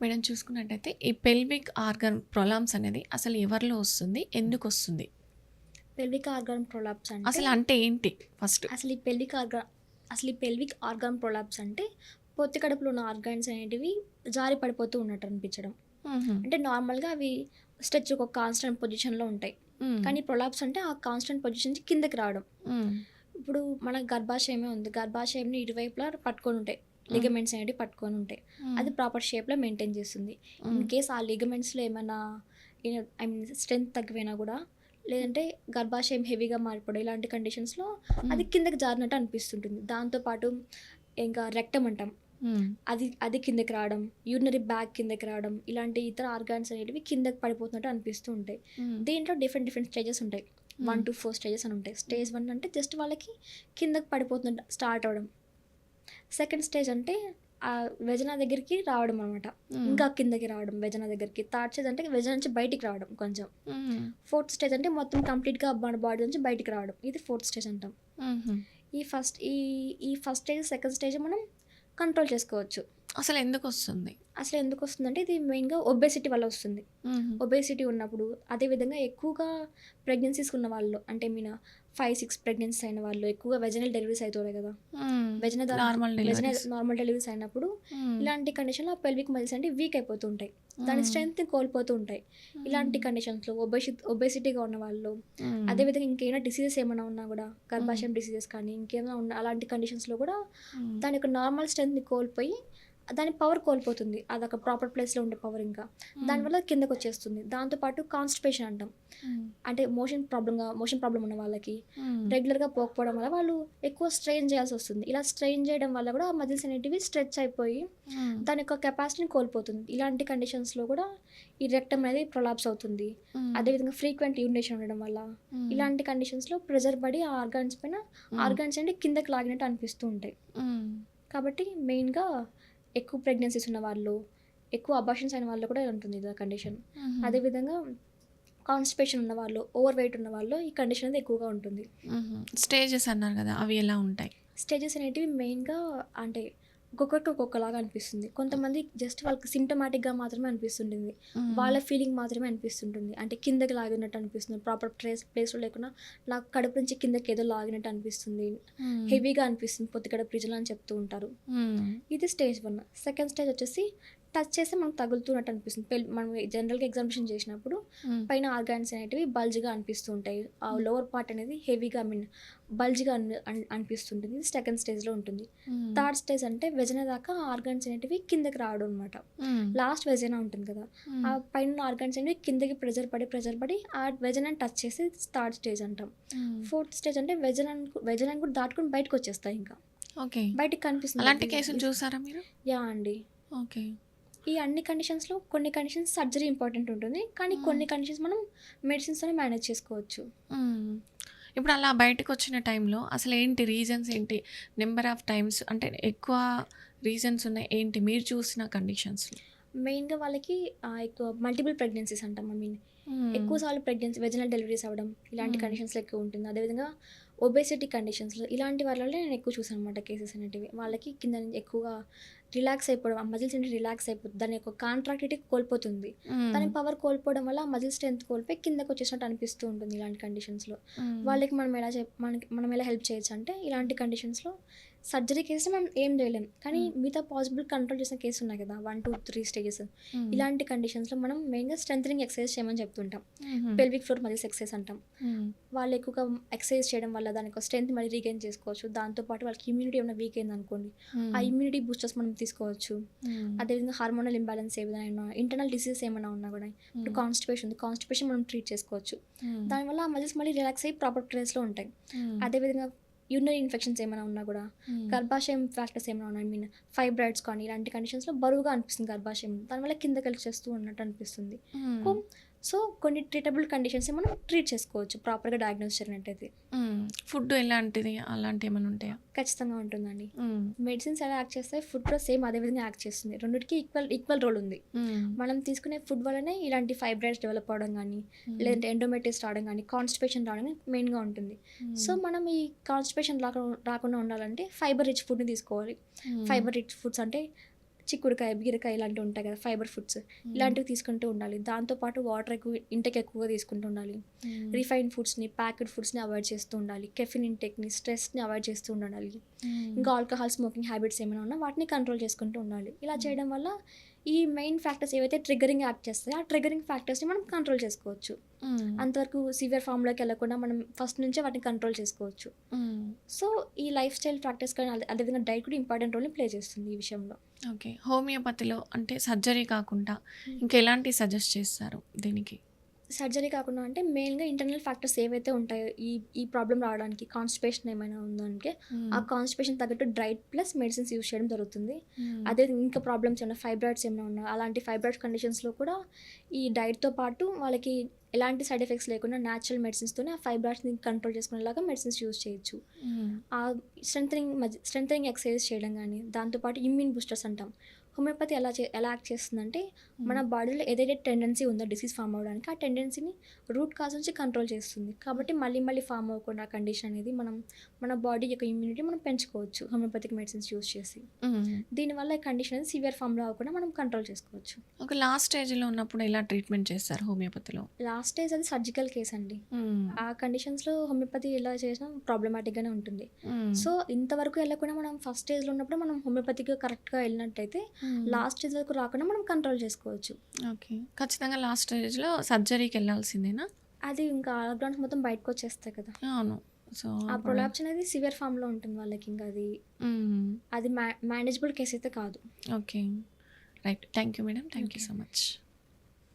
Madam చూసుకున్నట్టయితే ఈ pelvic organ ప్రొలామ్స్ అనేది అసలు ఎవరిలో వస్తుంది? ఎందుకు వస్తుంది? పెల్విక్ ఆర్గాన్ ప్రొలాప్స్ అంటే అసలు అంటే ఏంటి ఫస్ట్ అసలు ఈ పెల్విక్ ఆర్గా అసలు ఈ పెల్విక్ ఆర్గాన్ ప్రొలాప్స్ అంటే పొత్తి కడుపులో ఉన్న ఆర్గాన్స్ అనేటివి జారి పడిపోతూ ఉన్నట్టు అనిపించడం. అంటే నార్మల్గా అవి స్ట్రెచ్ ఒక కాన్స్టెంట్ పొజిషన్లో ఉంటాయి. కానీ ప్రొలాప్స్ అంటే ఆ కాన్స్టెంట్ పొజిషన్ కిందకి రావడం. ఇప్పుడు మన గర్భాశయమే ఉంది. గర్భాశయంని ఇరువైపులా పట్టుకొని ఉంటాయి లిగమెంట్స్ అనేవి పట్టుకొని ఉంటాయి. అది ప్రాపర్ షేప్లో మెయింటైన్ చేస్తుంది. ఇన్ కేస్ ఆ లిగమెంట్స్లో ఏమైనా ఐ మీన్ స్ట్రెంత్ తగ్గిపోయినా కూడా లేదంటే గర్భాశయం హెవీగా మారిపోవడం ఇలాంటి కండిషన్స్లో అది కిందకి జారినట్టు అనిపిస్తుంటుంది. దాంతోపాటు ఇంకా రెక్టం అంటాం. అది అది కిందకి రావడం యూరినరీ బ్యాగ్ కిందకి రావడం ఇలాంటి ఇతర ఆర్గాన్స్ అనేటివి కిందకి పడిపోతున్నట్టు అనిపిస్తూ ఉంటాయి. దీంట్లో డిఫరెంట్ డిఫరెంట్ స్టేజెస్ ఉంటాయి. వన్ టు ఫోర్ స్టేజెస్ అని ఉంటాయి. స్టేజ్ వన్ అంటే జస్ట్ వాళ్ళకి కిందకి పడిపోతున్నట్టు స్టార్ట్ అవ్వడం. సెకండ్ స్టేజ్ అంటే ఆ వెజన దగ్గరికి రావడం అనమాట ఇంకా కిందకి రావడం వెజన దగ్గరికి. థర్డ్ స్టేజ్ అంటే వెజన నుంచి బయటికి రావడం కొంచెం. ఫోర్త్ స్టేజ్ అంటే మొత్తం కంప్లీట్గా మన బాడీ నుంచి బయటికి రావడం. ఇది ఫోర్త్ స్టేజ్ అంటాం. ఈ ఫస్ట్ ఈ ఈ ఫస్ట్ స్టేజ్ సెకండ్ స్టేజ్ మనం కంట్రోల్ చేసుకోవచ్చు. అసలు ఎందుకు వస్తుంది? అసలు ఎందుకు వస్తుందంటే ఇది మెయిన్గా ఒబేసిటీ వల్ల వస్తుంది. ఒబేసిటీ ఉన్నప్పుడు అదేవిధంగా ఎక్కువగా ప్రెగ్నెన్సీస్ ఉన్న వాళ్ళు అంటే మీన ఫైవ్ సిక్స్ ప్రెగ్నెన్సీస్ అయిన వాళ్ళు. ఎక్కువగా వెజనల్ డెలివరీస్ అవుతాయి కదా. Vagina normal vagina normal deliveries అయినప్పుడు ఇలాంటి కండిషన్లో ఆ పెల్విక్ మజిల్స్ అంటే వీక్ అయిపోతూ ఉంటాయి. దాని స్ట్రెంగ్త్ కోల్పోతూ ఉంటాయి. ఇలాంటి కండిషన్స్లో ఒబేసి ఒబేసిటీగా ఉన్న వాళ్ళు అదేవిధంగా ఇంకేమైనా డిసీజెస్ ఏమైనా ఉన్నా కూడా గర్భాశయం డిసీజెస్ కానీ ఇంకేమైనా ఉన్న అలాంటి కండిషన్స్లో కూడా దాని యొక్క నార్మల్ స్ట్రెంత్ని కోల్పోయి దాని పవర్ కోల్పోతుంది. అదొక ప్రాపర్ ప్లేస్లో ఉండే పవర్ ఇంకా. దానివల్ల కిందకు వచ్చేస్తుంది దాంతోపాటు కాన్స్టిపేషన్ అంటాం. అంటే మోషన్ ప్రాబ్లంగా మోషన్ ప్రాబ్లం ఉన్న వాళ్ళకి రెగ్యులర్గా పోకపోవడం వల్ల వాళ్ళు ఎక్కువ స్ట్రెయిన్ చేయాల్సి వస్తుంది. ఇలా స్ట్రెయిన్ చేయడం వల్ల కూడా ఆ మజిల్స్ అనేటివి స్ట్రెచ్ అయిపోయి దాని యొక్క కెపాసిటీని కోల్పోతుంది. ఇలాంటి కండిషన్స్లో కూడా ఈ రెక్టమ్ అనేది ప్రొలాప్స్ అవుతుంది. అదేవిధంగా ఫ్రీక్వెంట్ యూరినేషన్ ఉండడం వల్ల ఇలాంటి కండిషన్స్లో ప్రెజర్ పడి ఆ ఆర్గాన్స్ పైన ఆర్గాన్స్ అంటే కిందకి లాగినట్టు అనిపిస్తూ ఉంటాయి. కాబట్టి మెయిన్గా ఎక్కువ ప్రెగ్నెన్సీస్ ఉన్న వాళ్ళు ఎక్కువ అబార్షన్స్ అయిన వాళ్ళు కూడా ఉంటుంది ఇది కండిషన్ అదేవిధంగా కాన్స్టిపేషన్ ఉన్న వాళ్ళు ఓవర్ వెయిట్ ఉన్న వాళ్ళు ఈ కండిషన్ అనేది ఎక్కువగా ఉంటుంది. స్టేజెస్ అన్నారు కదా అవి ఎలా ఉంటాయి? స్టేజెస్ అనేటివి మెయిన్గా అంటే ఒక్కొక్కరికి ఒక్కొక్కలాగా అనిపిస్తుంది. కొంతమంది జస్ట్ వాళ్ళకి సిమ్టమాటిక్గా మాత్రమే అనిపిస్తుంటుంది. వాళ్ళ ఫీలింగ్ మాత్రమే అనిపిస్తుంటుంది. అంటే కిందకి లాగినట్టు అనిపిస్తుంది. ప్రాపర్ ప్లేస్ ప్లేస్లో లేకుండా నాకు కడుపు నుంచి కిందకి ఏదో లాగినట్టు అనిపిస్తుంది. హెవీగా అనిపిస్తుంది. పొత్తి కడుపు రీజన్ అని చెప్తూ ఉంటారు. ఇది స్టేజ్ వన్ సెకండ్ స్టేజ్ వచ్చేసి టచ్ చేస్తే మనకు తగులుతున్నట్టు అనిపిస్తుంది. పెల్ మనం జనరల్గా ఎగ్జామినేషన్ చేసినప్పుడు పైన ఆర్గాన్స్ అనేటివి బల్జ్గా అనిపిస్తూ ఉంటాయి ఆ లోవర్ పార్ట్ అనేది హెవీగా ఐ మీన్ బల్జ్గా అన్- అన్- అనిపిస్తుంటుంది. సెకండ్ స్టేజ్లో ఉంటుంది. థర్డ్ స్టేజ్ అంటే వెజన దాకా ఆర్గాన్స్ అనేటివి కిందకి రావడం అనమాట లాస్ట్ వెజన ఉంటుంది కదా. ఆ పైన ఆర్గాన్స్ అనేవి కిందకి ప్రెజర్ పడి ప్రెజర్ పడి ఆ వెజనని టచ్ చేసి థర్డ్ స్టేజ్ అంటాం. ఫోర్త్ స్టేజ్ అంటే వెజన వెజన కూడా దాటుకుని బయటకు వచ్చేస్తాయి ఇంకా. ఓకే. బయటకు కనిపిస్తుంది అలాంటి కేసులు చూసారా మీరు? యా అండి. ఓకే. ఈ అన్ని కండిషన్స్లో కొన్ని కండిషన్స్ సర్జరీ ఇంపార్టెంట్ ఉంటుంది. కానీ కొన్ని కండిషన్స్ మనం మెడిసిన్స్తోనే మేనేజ్ చేసుకోవచ్చు. మ్మ్. ఇప్పుడు అలా బయటకు వచ్చిన టైంలో అసలు ఏంటి రీజన్స్ ఏంటి? నెంబర్ ఆఫ్ టైమ్స్ అంటే ఎక్కువ రీజన్స్ ఉన్నాయి. ఏంటి? మీరు చూసిన కండిషన్స్ మెయిన్గా వాళ్ళకి ఎక్కువ మల్టిపుల్ ప్రెగ్నెన్సీస్ అంటాం. ఐ మీన్ ఎక్కువసార్లు ప్రెగ్నెన్సీ వెజనల్ డెలివరీస్ అవ్వడం ఇలాంటి Hmm. కండిషన్స్లో ఎక్కువ ఉంటుంది. అదేవిధంగా ఒబేసిటీ కండిషన్స్లో ఇలాంటి వాళ్ళలో నేను ఎక్కువ చూసాను అనమాట కేసెస్ అనేటివి. వాళ్ళకి కింద నుంచి ఎక్కువగా రిలాక్స్ అయిపోవడం ఆ మజిల్స్ అంటే రిలాక్స్ అయిపోతుంది. దాని యొక్క కాంట్రాక్టివిటీ కోల్పోతుంది. దాని పవర్ కోల్పోవడం వల్ల మజిల్ స్ట్రెంత్ కోల్పోయి కిందకు వచ్చేసినట్టు అనిపిస్తూ ఉంటుంది ఇలాంటి కండిషన్స్లో. వాళ్ళకి మనం ఎలా చెప్ మనకి మనం ఎలా హెల్ప్ చేయొచ్చు అంటే ఇలాంటి కండిషన్స్లో సర్జరీ కేసు మనం ఏం చేయలేం. కానీ Hmm. మిగతా పాసిబుల్ కంట్రోల్ చేసిన కేసు ఉన్నాయి కదా వన్ టూ త్రీ స్టేజెస్ ఇలాంటి కండిషన్స్లో మనం మెయిన్గా స్ట్రెంథనింగ్ ఎక్సర్సైజ్ చేయమని చెప్తుంటాం. పెల్విక్ ఫ్లోర్ మజిల్స్ ఎక్సర్సైజ్ అంటాం. వాళ్ళు ఎక్కువగా ఎక్సర్సైజ్ చేయడం వల్ల దాని యొక్క స్ట్రెంత్ మళ్ళీ రీగైన్ చేసుకోవచ్చు. దాంతోపాటు వాళ్ళకి ఇమ్యూనిటీ ఏమైనా వీక్ అయింది అనుకోండి ఆ ఇమ్యూనిటీ బూస్టర్స్ మనం తీసుకోవచ్చు. అదేవిధంగా హార్మోనల్ ఇంబ్యాలెన్స్ ఏదైనా ఇంటర్నల్ డిసీజెస్ ఏమైనా ఉన్నా కూడా ఇప్పుడు కాన్స్టిపేషన్ ఉంది. కాన్స్టిపేషన్ మనం ట్రీట్ చేసుకోవచ్చు. దానివల్ల ఆ మజిల్స్ మళ్ళీ రిలాక్స్ అయ్యి ప్రాపర్ ప్లేస్లో ఉంటాయి. అదేవిధంగా యూరినరీ ఇన్ఫెక్షన్స్ ఏమైనా ఉన్నా కూడా గర్భాశయం ఫ్యాక్టర్స్ ఏమైనా ఉన్నాయి ఐ మీన్ ఫైబ్రాయిడ్స్ కానీ ఇలాంటి కండిషన్స్లో బరువుగా అనిపిస్తుంది గర్భాశయం. దానివల్ల కిందకి వెళ్ళి చేస్తూ ఉన్నట్టు అనిపిస్తుంది. సో కొన్ని ట్రీటబుల్ కండిషన్స్ మనం ట్రీట్ చేసుకోవచ్చు ప్రాపర్గా డయాగ్నోస్ చేసినట్టయితే ఫుడ్ ఎలాంటిది అలాంటి ఏమైనా ఉంటాయా? ఖచ్చితంగా ఉంటుందండి. మెడిసిన్స్ ఎలా యాక్ట్ చేస్తాయి ఫుడ్ కూడా సేమ్ అదే విధంగా యాక్ట్ చేస్తుంది. రెండింటికి ఈక్వల్ ఈక్వల్ రోల్ ఉంది. మనం తీసుకునే ఫుడ్ వల్లనే ఇలాంటి ఫైబ్రాయిడ్స్ డెవలప్ అవడం కానీ లేదంటే ఎండోమెటిస్ రావడం కానీ కాన్స్టిపేషన్ రావడం కానీ మెయిన్గా ఉంటుంది. సో మనం ఈ కాన్స్టిపేషన్ రాకుండా రాకుండా ఉండాలంటే ఫైబర్ రిచ్ ఫుడ్ని తీసుకోవాలి. ఫైబర్ రిచ్ ఫుడ్స్ అంటే చిక్కుడుకాయ బీరకాయ ఇలాంటివి ఉంటాయి కదా ఫైబర్ ఫుడ్స్ ఇలాంటివి తీసుకుంటూ ఉండాలి. దాంతోపాటు వాటర్ ఎక్కువ ఇంటెక్ ఎక్కువగా తీసుకుంటూ ఉండాలి. రిఫైన్డ్ ఫుడ్స్ని ప్యాకెడ్ ఫుడ్స్ని అవాయిడ్ చేస్తూ ఉండాలి. కెఫిన్ ఇంటెక్ని స్ట్రెస్ని అవాయిడ్ చేస్తూ ఉండాలి. ఇంకా ఆల్కహాల్ స్మోకింగ్ హ్యాబిట్స్ ఏమైనా ఉన్నా వాటిని కంట్రోల్ చేసుకుంటూ ఉండాలి. ఇలా చేయడం వల్ల ఈ మెయిన్ ఫ్యాక్టర్స్ ఏవైతే ట్రిగరింగ్ యాక్ట్ చేస్తాయో ఆ ట్రిగరింగ్ ఫ్యాక్టర్స్ని మనం కంట్రోల్ చేసుకోవచ్చు. అంతవరకు సివియర్ ఫామ్లోకి వెళ్ళకుండా మనం ఫస్ట్ నుంచే వాటిని కంట్రోల్ చేసుకోవచ్చు. సో ఈ లైఫ్ స్టైల్ ప్రాక్టీస్ కానీ అదే- అదేవిధంగా డైట్ కూడా ఇంపార్టెంట్ రోల్ని ప్లే చేస్తుంది ఈ విషయంలో. ఓకే. హోమియోపతిలో అంటే సర్జరీ కాకుండా ఇంకా ఎలాంటి సజెస్ట్ చేస్తారు దీనికి? సర్జరీ కాకుండా అంటే మెయిన్గా ఇంటర్నల్ ఫ్యాక్టర్స్ ఏవైతే ఉంటాయో ఈ ఈ ప్రాబ్లం రావడానికి కాన్స్టిపేషన్ ఏమైనా ఉందంటే. ఆ కాన్స్టిపేషన్ తగ్గట్టు డైట్ ప్లస్ మెడిసిన్స్ యూస్ చేయడం జరుగుతుంది. అదే ఇంకా ప్రాబ్లమ్స్ ఏమైనా ఫైబ్రాయిడ్స్ ఏమైనా ఉన్నా అలాంటి ఫైబ్రాయిడ్ కండిషన్స్లో కూడా ఈ డైట్తో పాటు వాళ్ళకి ఎలాంటి సైడ్ ఎఫెక్ట్స్ లేకుండా న్యాచురల్ మెడిసిన్స్తోనే ఆ ఫైబ్రాయిడ్స్ని కంట్రోల్ చేసుకునేలాగా మెడిసిన్స్ యూస్ చేయొచ్చు. ఆ స్ట్రెంథనింగ్ మధ్య స్ట్రెంథనింగ్ ఎక్సర్సైజ్ చేయడం కానీ దాంతోపాటు ఇమ్యూన్ బూస్టర్స్ అంటాం హోమియోపతి ఎలా చే ఎలా యాక్ట్ చేస్తుందంటే మన బాడీలో ఏదైతే టెండెన్సీ ఉందో డిసీజ్ ఫామ్ అవ్వడానికి ఆ టెండెన్సీని రూట్ కాజ్ నుంచి కంట్రోల్ చేస్తుంది కాబట్టి మళ్ళీ మళ్ళీ ఫామ్ అవ్వకుండా కండిషన్ అనేది మనం మన బాడీ యొక్క ఇమ్యూనిటీ మనం పెంచుకోవచ్చు హోమియోపతిక్ మెడిసిన్స్ యూస్ చేసి. దీనివల్ల ఈ కండిషన్ అనేది సివియర్ ఫామ్లో అవ్వకుండా మనం కంట్రోల్ చేసుకోవచ్చు ఒక లాస్ట్ స్టేజ్లో ఉన్నప్పుడు ఎలా ట్రీట్మెంట్ చేస్తారు హోమియోపతిలో లాస్ట్ స్టేజ్ అది సర్జికల్ కేస్ అండి. ఆ కండిషన్స్లో హోమియోపతి ఎలా చేసినా ప్రాబ్లమాటిక్గానే ఉంటుంది. సో ఇంతవరకు వెళ్ళకుండా మనం ఫస్ట్ స్టేజ్లో ఉన్నప్పుడు మనం హోమియోపతికి కరెక్ట్గా వెళ్ళినట్టయితే. లాస్ట్ స్టేజ్ వరకు రాకుండా మనం కంట్రోల్ చేసుకోవచ్చు. ఓకే. ఖచ్చితంగా లాస్ట్ స్టేజ్లో సర్జరీకి వెళ్ళాల్సిందేనా? అది ఇంకా ఆర్గాన్స్ మొత్తం బయటకు వచ్చేస్తాయి కదా. అవును. సో ఆ ప్రొలాప్స్ అనేది సివియర్ ఫామ్లో ఉంటుంది వాళ్ళకి ఇంకా అది. మ్మ్. అది మేనేజబుల్ కేస్ అయితే కాదు. Okay. Right. Thank you madam. Thank you so much.